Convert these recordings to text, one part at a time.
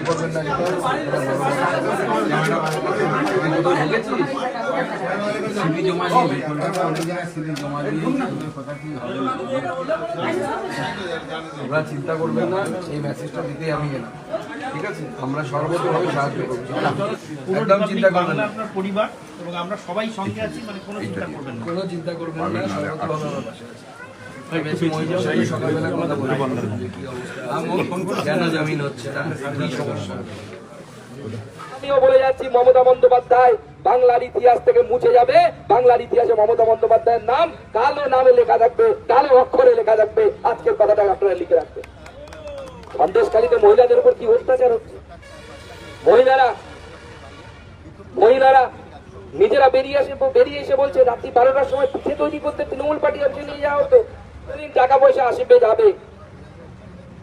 তো আমার সিবি জমা দিয়ে কলকাতা অনেক জায়গায় সিবি জমা দিয়ে কথা কি হবে ওরা চিন্তা করবেন না এই মেসেজটা দিতেই আমি গেলাম। ঠিক আছে? আমরা সর্বতভাবে সাহায্য করছি একদম চিন্তা করবেন না। আপনার পরিবার এবং আমরা সবাই সঙ্গে আছি মানে কোনো চিন্তা করবেন না। কোনো চিন্তা করবেন না সর্বতভাবে আমার পাশে আছি। আমিও বলে যাচ্ছি, মমতা বন্দ্যোপাধ্যায় বাংলার ইতিহাস থেকে মুছে যাবে। বাংলার ইতিহাসে মমতা বন্দ্যোপাধ্যায়ের নাম কালো নামে লেখা থাকবে, কালো অক্ষরে লেখা থাকবে। আজকের কথাটা আপনারা লিখে রাখবেন। সন্দেশকালীতে মহিলাদের উপর কি অত্যাচার হচ্ছে? মহিলারা মহিলারা নিজেরা বেরিয়ে আসে, বেরিয়ে এসে বলছে, রাত্রি বারোটার সময় পিঠে তৈরি করতে তৃণমূল পার্টি অফিসে নিয়ে যাওয়া হতো। সেদিন টাকা পয়সা আসবে যাবে।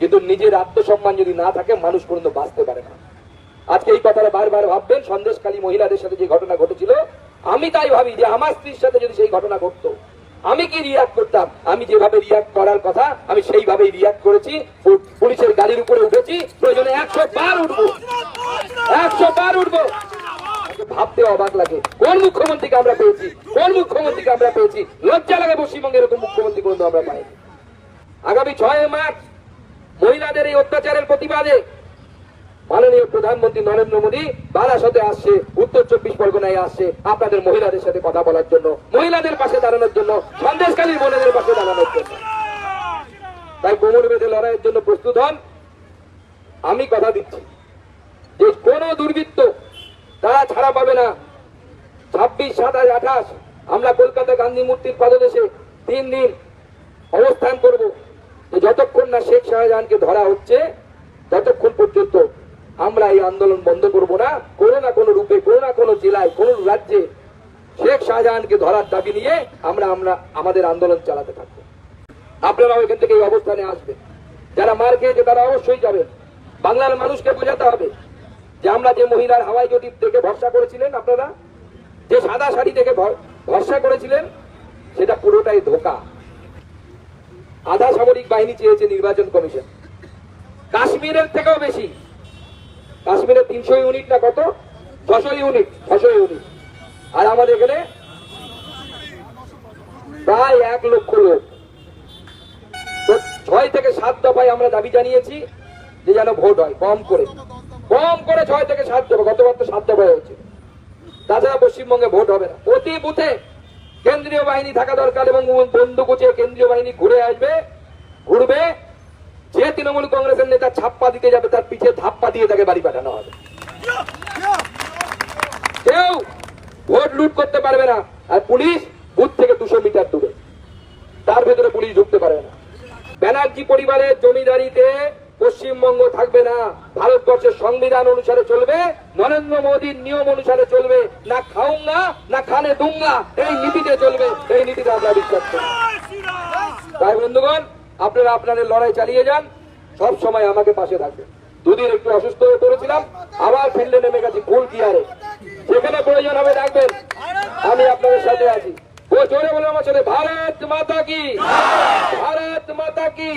কিন্তু নিজের আত্মসম্মান যদি না থাকে, মানুষ পর্যন্ত বাঁচতে পারে না। আজকে এই কথাটা বারবার ভাববেন, সন্দেশকালী মহিলাদের সাথে যে ঘটনা ঘটেছিল, আমি তাই ভাবি যে আমার স্ত্রীর সাথে যদি সেই ঘটনা ঘটতো, আমি কি রিয়াক্ট করতাম? আমি যেভাবে রিয়াক্ট করার কথা, আমি সেইভাবেই রিয়াক্ট করেছি পুলিশের গাড়ির উপরে উঠেছি, প্রয়োজনে একশো বার উঠবো। একশো বার উঠবো। ভাবতে অবাক লাগে। কোন মুখ্যমন্ত্রীকে আমরা পেয়েছি? কোন মুখ্যমন্ত্রীকে আমরা পেয়েছি? লজ্জা লাগে পশ্চিমবঙ্গের এরকম মুখ্যমন্ত্রী পর্যন্ত আমরা পাই আগামী ছয় মার্চ মহিলাদের এই অত্যাচারের প্রতিবাদে মাননীয় প্রধানমন্ত্রী নরেন্দ্র মোদী বারাসতে আসছে, উত্তর চব্বিশ পরগনায় আসছে। আপনাদের মহিলাদের সাথে কথা বলার জন্য, মহিলাদের পাশে দাঁড়ানোর জন্য সন্দেশকালীর বোনেদের পাশে দাঁড়ানোর জন্য। তাই কোমর বেঁধে লড়াইয়ের জন্য প্রস্তুত হন। আমি কথা দিচ্ছি যে কোন দুর্বৃত্ত তারা ছাড়া পাবে না। ছাব্বিশ, সাতাশ, আঠাশ, আমরা কলকাতা গান্ধী মূর্তির পাদদেশে তিন দিন অবস্থান করব। যতক্ষণ না শেখ শাহজাহানকে ধরা হচ্ছে ততক্ষণ পর্যন্ত আমরা এই আন্দোলন বন্ধ করব না, কোনো না কোনো রূপে, কোনো না কোনো জেলায়, কোনো রাজ্যে শেখ শাহজাহানকে ধরার দাবি নিয়ে আমরা আমরা আমাদের আন্দোলন চালাতে থাকব। আপনারাও এখান থেকে এই অবস্থানে আসবেন। যারা মার খেয়েছে তারা অবশ্যই যাবেন। বাংলার মানুষকে বোঝাতে হবে যে আমরা যে মহিলার হাওয়াই জটি থেকে ভরসা করেছিলেন আপনারা, যে সাদা শাড়ি থেকে ভরসা করেছিলেন, সেটা পুরোটাই ধোকা। আধা সামরিক বাহিনী চেয়েছে নির্বাচন কমিশন। কাশ্মীরের থেকেও বেশি। কাশ্মীরে তিনশো ইউনিট না কত? ছশো ইউনিট ছশো ইউনিট। আর আমাদের এখানে প্রায় এক লক্ষ লোক। ছয় থেকে সাত দফায় আমরা দাবি জানিয়েছি যে যেন ভোট হয় কম করে। কম করে ছয় থেকে সাত দফা, গতবার তো সাত দফায় হয়েছে। তাছাড়া পশ্চিমবঙ্গে ভোট হবে না। প্রতি বুথে কেন্দ্রীয় বাহিনী থাকা দরকার এবং বন্দুক উঁচিয়ে কেন্দ্রীয় বাহিনী ঘুরে আসবে। তৃণমূল কংগ্রেসের নেতা ছাপ্পা দিতে যাবে, তার পিছে ধাপ্পা দিয়ে তাকে বাড়ি পাঠানো হবে। কেউ ভোট লুট করতে পারবে না। আর পুলিশ বুথ থেকে দুশো মিটার দূরে। তার ভেতরে পুলিশ ঢুকতে পারবে না। ব্যানার্জি পরিবারের জমিদারিতে পশ্চিমবঙ্গ থাকবে না। ভারতবর্ষের সংবিধান অনুসারে চলবে, নরেন্দ্র মোদীর নিয়ম অনুসারে চলবে। না খাউঙ্গা না খানে দুঙ্গা, এই নীতিতে চলবে। এই নীতিতে আমরা বিশ্বাস করি। তাই বন্ধুগণ, আপনারা আপনাদের লড়াই চালিয়ে যান। সব সময় আমাকে পাশে থাকবে দুদিন একটু অসুস্থ হয়ে পড়েছিলাম, আবার ফিল্ডে নেমে গেছি ফুল গিয়ারে যেখানে প্রয়োজন হবে ডাকবেন। আমি আপনাদের সাথে আছি। ও জোরে বলে আমার সাথে, ভারত মাতা কি? ভারত মাতা কি?